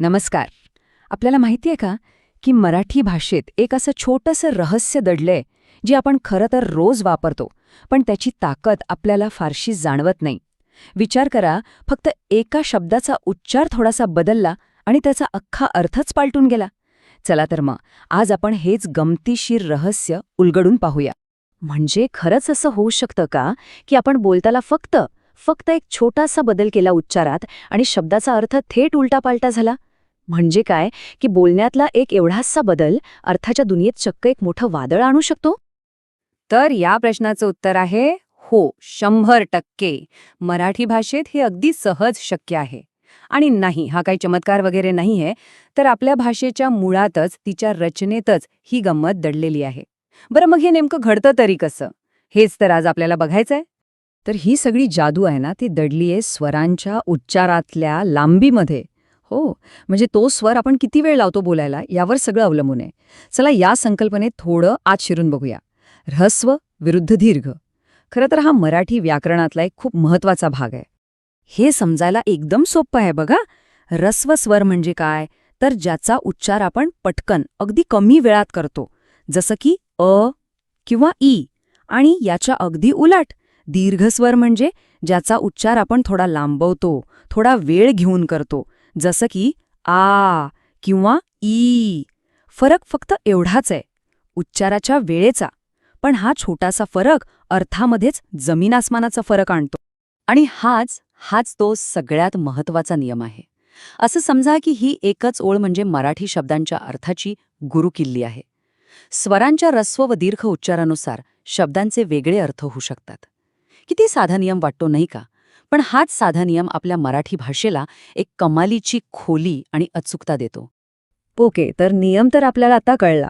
नमस्कार. आपल्याला माहिती आहे का की मराठी भाषेत एक असं छोटंसं रहस्य दडलंय जे आपण खरं तर रोज वापरतो पण त्याची ताकद आपल्याला फारशी जाणवत नाही. विचार करा फक्त एका शब्दाचा उच्चार थोडासा बदलला आणि त्याचा अख्खा अर्थच पालटून गेला. चला तर मग आज आपण हेच गमतीशीर रहस्य उलगडून पाहूया. म्हणजे खरंच असं होऊ शकतं का की आपण बोलताना फक्त फक्त एक छोटासा बदल केला उच्चारात आणि शब्दाचा अर्थ थेट उलटापालटा झाला? म्हणजे काय? की बोलण्यातला एक एवढासा बदल अर्थाच्या दुनियेत चक्क एक मोठं वादळ आणू शकतो? तर या प्रश्नाचं उत्तर आहे हो शंभर टक्के. मराठी भाषेत हे अगदी सहज शक्य आहे. आणि नाही हा काही चमत्कार वगैरे नाहीये तर आपल्या भाषेच्या मुळातच तिच्या रचनेतच ही गंमत दडलेली आहे. बरं मग हे नेमकं घडतं तरी कसं? हेच तर आज आपल्याला बघायचंय. तर ही सगळी जादू आहे ना ती दडलीये स्वरांच्या उच्चारातल्या लांबीमध्ये. हो म्हणजे तो स्वर आपण किती वेळ लावतो बोलायला यावर सगळं अवलंबून आहे. चला या संकल्पनेत थोडं आत शिरून बघूया. ऱ्हस्व विरुद्ध दीर्घ. खरं तर हा मराठी व्याकरणातला एक खूप महत्त्वाचा भाग आहे. हे समजायला एकदम सोपं आहे बघा. रस्व स्वर म्हणजे काय? तर ज्याचा उच्चार आपण पटकन अगदी कमी वेळात करतो. जसं की अ किंवा ई आणि याच्या अगदी उलट. दीर्घस्वर म्हणजे ज्याचा उच्चार आपण थोडा लांबवतो थोडा वेळ घेऊन करतो. जसं की आ किंवा ई. फरक फक्त एवढाच आहे. उच्चाराच्या वेळेचा. पण हा छोटासा फरक अर्थामध्येच जमीन आसमानाचा फरक आणतो. आणि हाच हाच तो सगळ्यात महत्त्वाचा नियम आहे. असं समजा की ही एकच ओळ म्हणजे मराठी शब्दांच्या अर्थाची गुरुकिल्ली आहे. स्वरांच्या रस्व व दीर्घ उच्चारानुसार शब्दांचे वेगळे अर्थ होऊ शकतात. किती साधा नियम वाटतो नाही का? पण हाच साधा नियम आपल्या मराठी भाषेला एक कमालीची खोली आणि अचूकता देतो. ओके तर नियम तर आपल्याला आता कळला.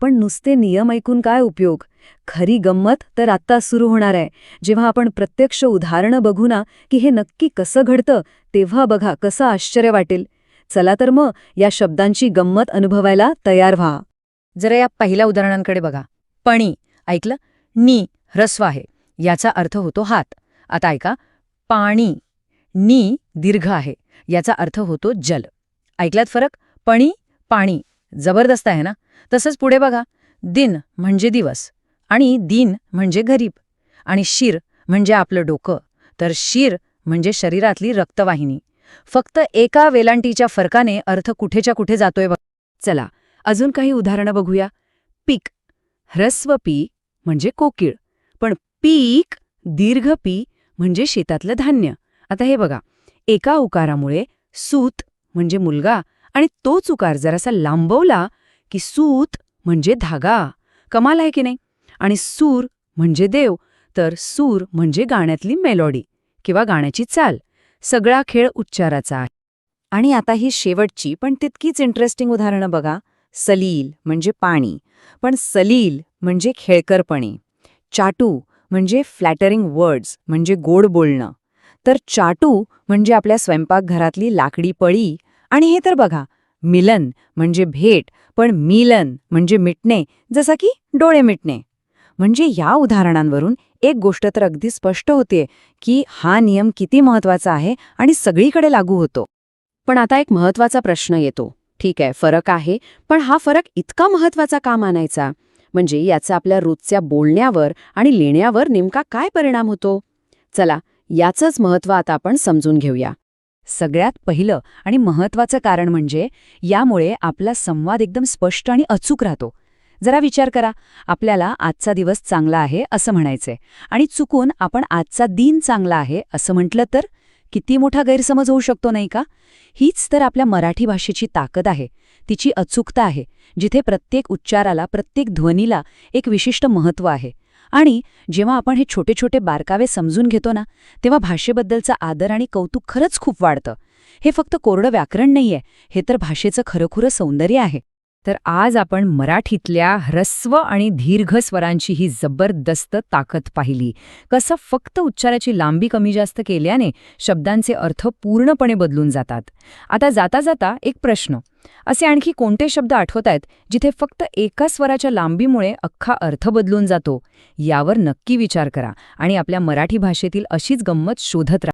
पण नुसते नियम ऐकून काय उपयोग? खरी गंमत तर आत्ता सुरू होणार आहे. जेव्हा आपण प्रत्यक्ष उदाहरणं बघू ना की हे नक्की कसं घडतं तेव्हा बघा कसं आश्चर्य वाटेल. चला तर मग या शब्दांची गंमत अनुभवायला तयार व्हा. जरा या पहिल्या उदाहरणांकडे बघा. पणी ऐकलं? नी ह्रस्व आहे. याचा अर्थ होतो हात. आता ऐका पाणी नी दीर्घ आहे. याचा अर्थ होतो जल. ऐकलात फरक? पणी पाणी. जबरदस्त आहे ना? तसंच पुढे बघा. दिन म्हणजे दिवस आणि दिन म्हणजे गरीब आणि शिर म्हणजे आपलं डोकं. तर शिर म्हणजे शरीरातली रक्तवाहिनी. फक्त एका वेलांटीच्या फरकाने अर्थ कुठेच्या कुठे जातोय बघ. चला अजून काही उदाहरणं बघूया. पीक. ह्रस्व पी म्हणजे कोकिळ. पण पीक दीर्घ पी म्हणजे शेतातलं धान्य. आता हे बघा एका उकारामुळे सूत म्हणजे मुलगा आणि तोच उकार जरासा लांबवला की सूत म्हणजे धागा. कमाल आहे की नाही? आणि सूर म्हणजे देव तर सूर म्हणजे गाण्यातली मेलॉडी किंवा गाण्याची चाल. सगळा खेळ उच्चाराचा आहे. आणि आता ही शेवटची पण तितकीच इंटरेस्टिंग उदाहरणं बघा. सलील म्हणजे पाणी पण सलील म्हणजे खेळकरपणे. चाटू म्हणजे फ्लॅटरिंग वर्ड्स म्हणजे गोड बोलणं. तर चाटू म्हणजे आपल्या स्वयंपाकघरातली लाकडी पळी. आणि हे तर बघा मिलन म्हणजे भेट पण मिलन म्हणजे मिटणे जसं की डोळे मिटणे. म्हणजे या उदाहरणांवरून एक गोष्ट तर अगदी स्पष्ट होते की हा नियम किती महत्त्वाचा आहे आणि सगळीकडे लागू होतो. पण आता एक महत्त्वाचा प्रश्न येतो. ठीक आहे फरक आहे पण हा फरक इतका महत्त्वाचा का मानायचा? म्हणजे याचा आपल्या रोजच्या बोलण्यावर आणि लिहिण्यावर नेमका काय परिणाम होतो? चला याचंच महत्त्व आता आपण समजून घेऊया. सगळ्यात पहिलं आणि महत्त्वाचं कारण म्हणजे यामुळे आपला संवाद एकदम स्पष्ट आणि अचूक राहतो. जरा विचार करा आपल्याला आजचा दिवस चांगला आहे असं म्हणायचंय आणि चुकून आपण आजचा दिन चांगला आहे असं म्हटलं तर? किती मोठा गैरसमज होऊ शकतो नाही का? हीच तर आपल्या मराठी भाषेची ताकद आहे. तिची अचूकता आहे जिथे प्रत्येक उच्चाराला प्रत्येक ध्वनीला एक विशिष्ट महत्त्व आहे. आणि जेव्हा आपण हे छोटे छोटे बारकावे समजून घेतो ना तेव्हा भाषेबद्दलचा आदर आणि कौतुक खरंच खूप वाढतं. हे फक्त कोरडं व्याकरण नाहीये हे तर भाषेचं खरंखुरं सौंदर्य आहे. तर आज आपण मराठीतल्या ह्रस्व आणि दीर्घ स्वरांची ही जबरदस्त ताकद पाहिली. कसं फक्त उच्चाराची लांबी कमी जास्त केल्याने शब्दांचे अर्थ पूर्णपणे बदलून जातात. आता जाता जाता एक प्रश्न. असे आणखी कोणते शब्द आठवत आहेत जिथे फक्त एका स्वराच्या लांबीमुळे अख्खा अर्थ बदलून जातो? यावर नक्की विचार करा आणि आपल्या मराठी भाषेतील अशीच गंमत शोधत राहा.